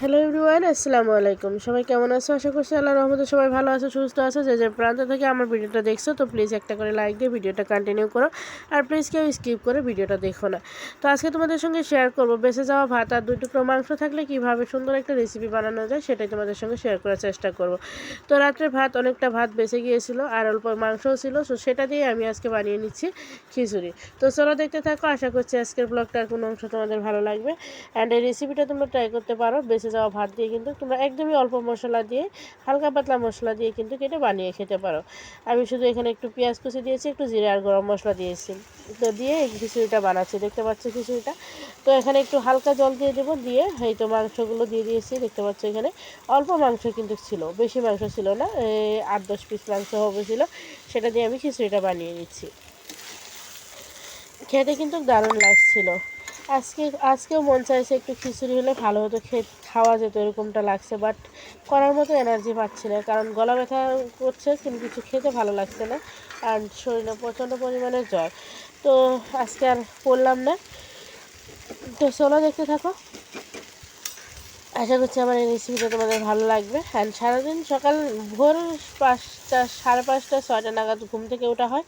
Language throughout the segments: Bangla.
হ্যালো এভরিওয়ান আসসালামু আলাইকুম। সবাই কেমন আছো? আশা করছি আল্লাহ রহমতে সবাই ভালো আছো, সুস্থ আছো। যে যে প্রান্ত থেকে আমার ভিডিওটা দেখছ, তো প্লিজ একটা করে লাইক দিয়ে ভিডিওটা কন্টিনিউ করো। আর প্লিজ কেউ স্কিপ করে ভিডিওটা দেখো না। তো আজকে তোমাদের সঙ্গে শেয়ার করব। বেঁচে যাওয়া ভাত আর দুই টুকরো মাংস থাকলে কীভাবে সুন্দর একটা রেসিপি বানানো যায়, সেটাই তোমাদের সঙ্গে শেয়ার করার চেষ্টা করব। তো রাত্রে ভাত, অনেকটা ভাত বেঁচে গিয়েছিল আর অল্প মাংসও ছিল। তো সেটা দিয়ে আমি আজকে বানিয়ে নিচ্ছি খিচুড়ি। তো চলো দেখতে থাকো। আশা করছি আজকের ব্লগটার কোনো অংশ তোমাদের ভালো লাগবে। অ্যান্ড এই রেসিপিটা তোমরা ট্রাই করতে পারো। বেঁচে যাওয়া ভাত দিয়ে কিন্তু তোমরা একদমই অল্প মশলা দিয়ে, হালকা পাতলা মশলা দিয়ে কিন্তু কেটে বানিয়ে খেতে পারো। আমি শুধু এখানে একটু পেঁয়াজ কুচি দিয়েছি, একটু জিরে আর গরম মশলা দিয়েছি। তো দিয়ে এই খিচুড়িটা বানাচ্ছি, দেখতে পাচ্ছ খিচুড়িটা। তো এখানে একটু হালকা জল দিয়ে দেবো, দিয়ে এই তো মাংসগুলো দিয়ে দিয়েছি, দেখতে পাচ্ছ এখানে অল্প মাংস কিন্তু ছিল, বেশি মাংস ছিল না আট দশ পিস মাংস হবে ছিল, সেটা দিয়ে আমি খিচুড়িটা বানিয়ে নিচ্ছি। খেতে কিন্তু দারুণ লাগছিল। আজকে, আজকেও মন চাইছে একটু খিচুড়ি হলে ভালো হতো, খেয়ে খাওয়া যেত, এরকমটা লাগছে বাট করার মতো এনার্জি পাচ্ছি না, কারণ গলা ব্যথা করছে, কিন্তু কিছু খেতে ভালো লাগছে না আর শরীরে প্রচণ্ড পরিমাণে জ্বর। তো আজকে আর করলাম না। তো চলো দেখতে থাকো। আশা করছি আমার এই রেসিপিটা তোমাদের ভালো লাগবে। অ্যান্ড সারাদিন সকাল ভোর পাঁচটা, সাড়ে পাঁচটা, ছয়টা নাগাদ ঘুম থেকে ওঠা হয়।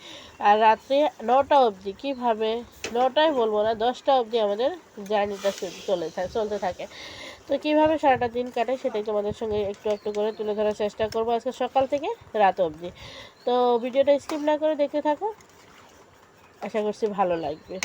আর রাত্রে নটা অবধি, কীভাবে? নটায় বলব না, দশটা অবধি আমাদের জার্নিটা চলে চলতে থাকে। তো কীভাবে সারাটা দিন কাটে সেটাই তোমাদের সঙ্গে একটু একটু করে তুলে ধরার চেষ্টা করব আজকে সকাল থেকে রাত অবধি। তো ভিডিওটা স্কিপ না করে দেখতে থাকো। আশা করছি ভালো লাগবে।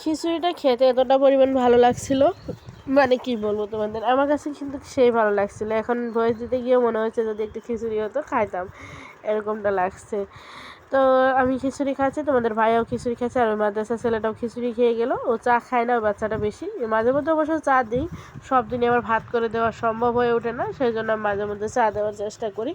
খিচুড়িটা খেতে এতটা পরিমাণ ভালো লাগছিল। মানে কি বলব তোমাদের? আমার কাছে কিন্তু সেই ভালো লাগছিল। এখন ভয়েস দিতে গিয়ে মনে হচ্ছে যদি একটু খিচুড়ি হতো খাইতাম। এরকমটা লাগছে। তো আমি খিচুড়ি খাচ্ছি, তোমাদের ভাইও খিচুড়ি খাচ্ছে আর ওই মাদ্রাসা ছেলেটাও খিচুড়ি খেয়ে গেলো। ও চা খায় না ওই বাচ্চাটা বেশি। মাঝে মধ্যে অবশ্য চা দিই। সব দিনই আবার ভাত করে দেওয়া সম্ভব হয়ে ওঠে না সেই জন্য মাঝে মধ্যে চা দেওয়ার চেষ্টা করি।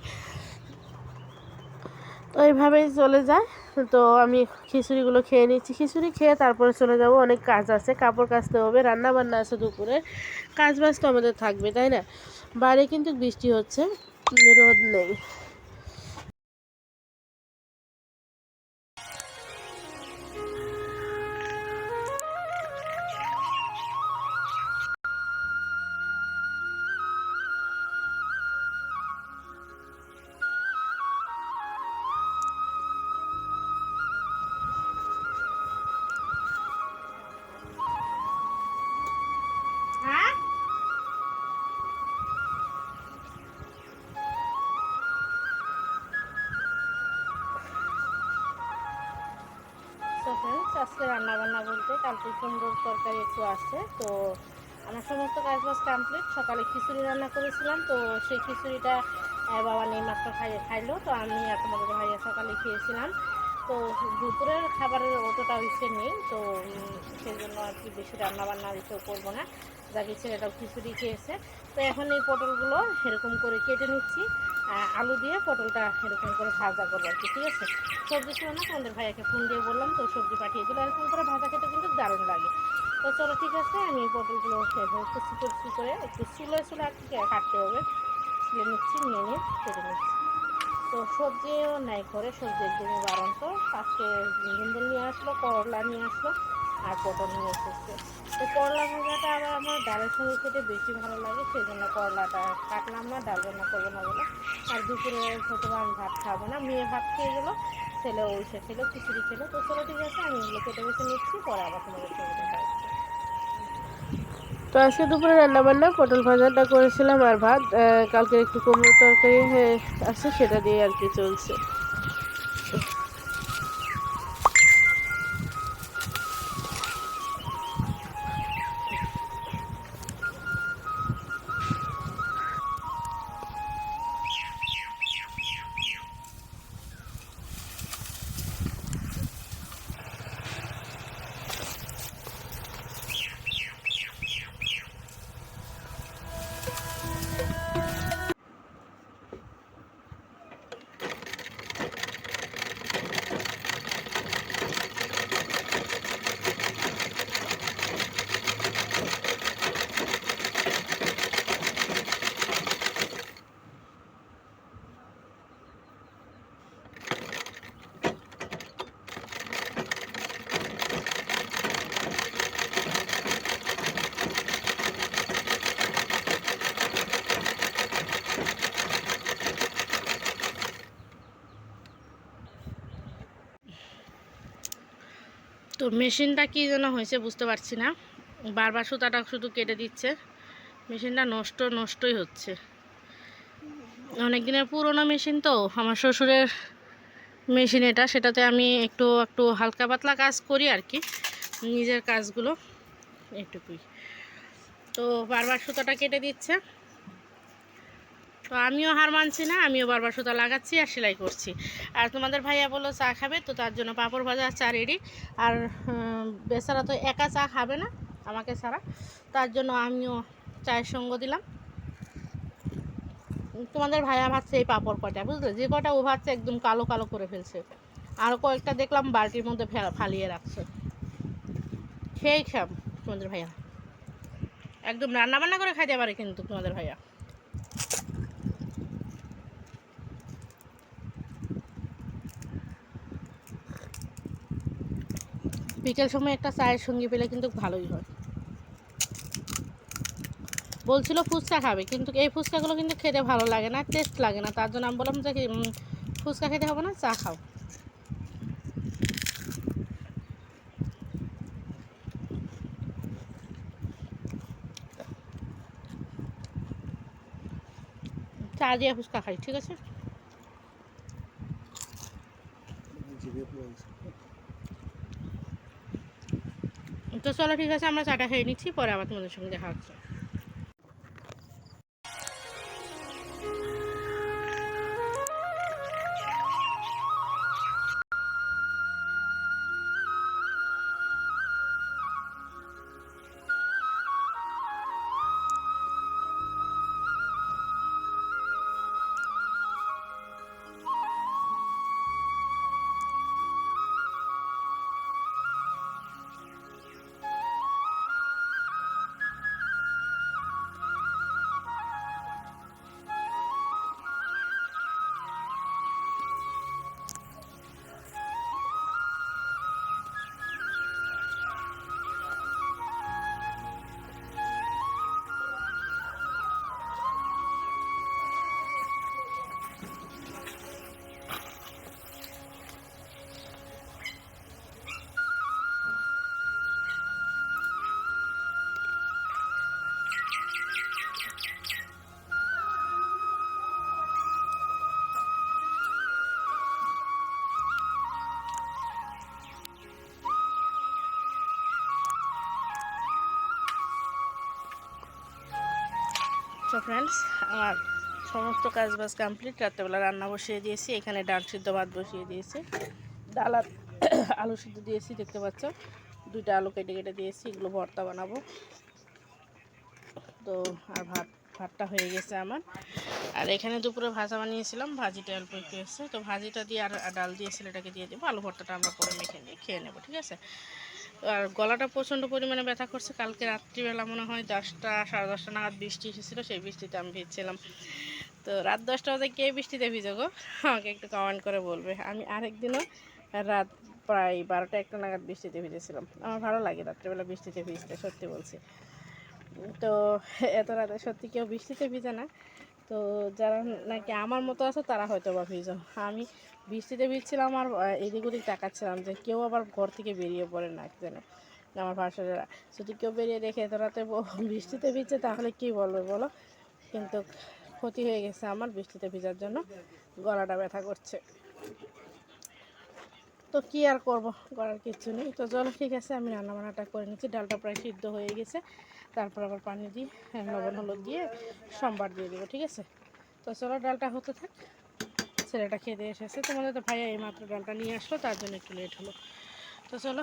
তো এইভাবেই চলে যায়। তো আমি খিচুড়িগুলো খেয়ে নিচ্ছি। খিচুড়ি খেয়ে তারপরে চলে যাব। অনেক কাজ আছে। কাপড় কাচতে হবে রান্না বান্না আছে দুপুরে। কাজ বাজ তো আমাদের থাকবে, তাই না? বাইরে কিন্তু বৃষ্টি হচ্ছে, রোদ নেই। কালকে কুমড়োর তরকারি একটু আছে। তো আমার সমস্ত কাজ বাজ কমপ্লিট সকালে খিচুড়ি রান্না করেছিলাম, তো সেই খিচুড়িটা বাবা নেই মাত্র খাইয়ে খাইলো, তো আমি আর তোমাদের ভাইয়া সকালে খেয়েছিলাম। তো দুপুরের খাবারের অতটা ইচ্ছে নেই, তো সেই জন্য আর কি বেশি রান্না বান্না ইচ্ছে করব না। যাকে ছেলেটাও খিচুড়ি খেয়েছে। তো এখন এই পটলগুলো এরকম করে কেটে নিচ্ছি। আলু দিয়ে পটলটা এরকম করে ভাজা করব আর কি, ঠিক আছে? সবজি ছিল না তোমাদের ভাইয়াকে ফোন দিয়ে বললাম, তো সবজি পাঠিয়ে দিল। এরকম করে ভাজা খেতে কিন্তু দারুণ লাগে। তো চলো, ঠিক আছে, আমি পটলগুলো কুচি কুচি করে একটু চুলে চুলে আর কি কাটতে হবে। ছিলে নিচ্ছি, নিয়ে নিয়ে কেটে নিচ্ছি। তো সবজিও নাই করে সবজি একদমই তো আজকে নিয়ে আসলো, করলা নিয়ে আসলো। আর পটল নিয়ে এসেছে। তো করলা ভাজাটা আবার আমার ডালের সঙ্গে খেতে বেশি ভালো লাগে সেই জন্য করলাটা কাটলাম না, ডাল রান্না করব না বলে। আর দুপুরে বা আমি ভাত খাব না, মেয়ে ভাত খেয়ে গেলো, ছেলে ওই সে খেলো, খিচুড়ি খেলো। তো চলো ঠিক আছে, আমি এগুলো কেটে বেছে নিচ্ছি, পরে আবার তোমাদের সঙ্গে তো আজকে দুপুরে রান্না বান্না পটল ভাজাটা করেছিলাম আর ভাত কালকে একটু কুমড়ো তরকারি আছে, সেটা দিয়ে আর কি চলছে। তো মেশিনটা কী যেন হয়েছে বুঝতে পারছি না। বারবার সুতাটা শুধু কেটে দিচ্ছে। মেশিনটা নষ্ট, নষ্টই হচ্ছে। অনেক দিনের পুরোনো মেশিন তো, আমার শ্বশুরের মেশিন এটা। সেটাতে আমি একটু একটু হালকা পাতলা কাজ করি আর কি, নিজের কাজগুলো এটুকুই তো বারবার সুতাটা কেটে দিচ্ছে। তো আমিও হার মানছি না, আমিও বারবার সুতা লাগাচ্ছি আর সেলাই করছি। আর তোমাদের ভাইয়া বলল চা খাবে, তো তার জন্য পাঁপড় ভাজা চা রেডি আর বেচারা তো একা চা খাবে না, আমাকে ছাড়া। তার জন্য আমিও চায়ের সঙ্গ দিলাম। তোমাদের ভাইয়া ভাবছে এই পাঁপড় কটা বুঝলে? যে কটা ও ভাবছে একদম কালো কালো করে ফেলছে। আর কয়েকটা দেখলাম বালতির মধ্যে ফেলা- ফালিয়ে রাখছে। খেয়েই খাম তোমাদের ভাইয়া। একদম রান্না বান্না করে খাইতে পারে কিন্তু তোমাদের ভাইয়া। বিকেল সময় একটা চায়ের সঙ্গী পেলে কিন্তু ভালোই হয়। বলছিল ফুচকা খাবে, কিন্তু এই ফুচকাগুলো কিন্তু খেতে ভালো লাগে না টেস্ট লাগে না। তার জন্য আমি বললাম যে ফুচকা খেতে হবে না, চা খাও। চা দিয়ে ফুচকা খাই, ঠিক আছে। তো চলো ঠিক আছে আমরা চাটা খেয়ে নিচ্ছি পরে আবার তোমাদের সঙ্গে দেখা হচ্ছে। তো ফ্রেন্ডস আমার সমস্ত কাজ বাজ কমপ্লিট রাত্রেবেলা রান্না বসিয়ে দিয়েছি। এখানে ডাল সিদ্ধ, ভাত বসিয়ে দিয়েছি। ডাল আর আলু সিদ্ধ দিয়েছি, দেখতে পাচ্ছ। দুইটা আলু কেটে কেটে দিয়েছি, এগুলো ভর্তা বানাবো। তো, আর ভাত, ভাতটা হয়ে গেছে আমার। আর এখানে দুপুরে ভাজা বানিয়েছিলাম, ভাজিটা অল্প একটু এসছে। তো ভাজিটা দিয়ে আর ডাল দিয়ে ছেলেটাকে দিয়ে দেবো। আলু ভর্তাটা আমরা পরে মেখে নিয়ে, খেয়ে নেব, ঠিক আছে? আর গলাটা প্রচণ্ড পরিমাণে ব্যথা করছে। কালকে রাত্রিবেলা মনে হয় দশটা, সাড়ে দশটা নাগাদ বৃষ্টি এসেছিল, সেই বৃষ্টিতে আমি ভিজছিলাম। তো রাত দশটা বাজে কে বৃষ্টিতে ভিজো গো? আমাকে একটু কমেন্ট করে বলবে। আমি আরেকদিনও রাত প্রায় বারোটা একটা নাগাদ বৃষ্টিতে ভিজেছিলাম। আমার ভালো লাগে রাত্রিবেলা বৃষ্টিতে ভিজতে, সত্যি বলছি। তো এত রাতে সত্যি কেউ বৃষ্টিতে ভিজে না। তো যারা নাকি আমার মতো আছে, তারা হয়তো বা ভিজো আমি বৃষ্টিতে ভিজছিলাম আর এদিক ওদিক তাকাচ্ছিলাম যে কেউ আবার ঘর থেকে বেরিয়ে পড়ে না যেন আমার ভাষারা যদি কেউ বেরিয়ে দেখে তো রাতে বৃষ্টিতে ভিজছে, তাহলে কি বলবে বলো? কিন্তু ক্ষতি হয়ে গেছে আমার বৃষ্টিতে ভিজার জন্য। গলাটা ব্যথা করছে। তো কি আর করব? করার কিছু নেই। তো চলো, ঠিক আছে, আমি রান্না বান্নাটা করে নিচ্ছি। ডালটা প্রায় সিদ্ধ হয়ে গেছে। তারপর আবার পানি দিয়ে লবণ হলুদ দিয়ে সোমবার দিয়ে দেবো, ঠিক আছে? তো চলো, ডালটা হতে থাক। ছেলেটা খেতে এসেছে। তোমাদের তো ভাইয়া এই মাত্র ডালটা নিয়ে আসলো, তার জন্য একটু লেট হলো। তো চলো।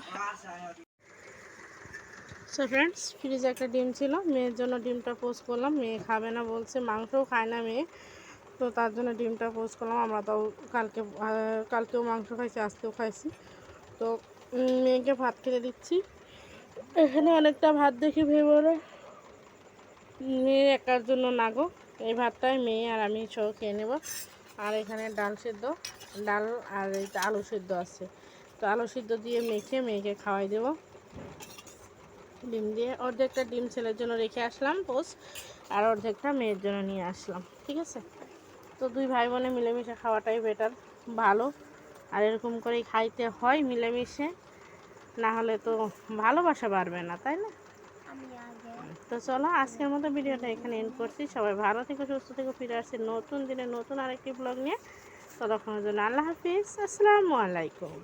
সো ফ্রেন্ডস ফ্রিজে একটা ডিম ছিল। মেয়ের জন্য ডিমটা পোস্ট করলাম। মেয়ে খাবে না বলছে, মাংসও খায় না মেয়ে। তো তার জন্য ডিমটা পোস্ট করলাম। আমরা তাও কালকে কালকেও মাংস খাইছি, আজকেও খাইছি। তো মেয়েকে ভাত খেতে দিচ্ছি। এখানে অনেকটা ভাত দেখি ভেবে মেয়ে একার জন্য না গো। এই ভাতটাই মেয়ে আর আমি সহ খেয়ে নেব। আর এখানে ডাল সিদ্ধ, ডাল আর আলু সিদ্ধ আছে। তো আলু সিদ্ধ দিয়ে মেখে মেয়েকে খাওয়াই দেবো। ডিম দিয়ে অর্ধেকটা ডিম ছেলের জন্য রেখে আসলাম পোস্ট, আর অর্ধেকটা মেয়ের জন্য নিয়ে আসলাম। ঠিক আছে? তো দুই ভাই বোনে মিলেমিশে খাওয়াটাই বেটার ভালো। আর এরকম করেই খাইতে হয় মিলেমিশে, না হলে তো ভালোবাসা বাড়বে না, তাই না? তো চলো, আজকের মতো ভিডিওটা এখানে এন্ড করছি। সবাই ভালো থেকে, সুস্থ থেকে, ফিরে আসছি নতুন দিনে নতুন আরেকটি ব্লগ নিয়ে। ততক্ষণের জন্য আল্লাহ হাফিজ, আসসালামু আলাইকুম।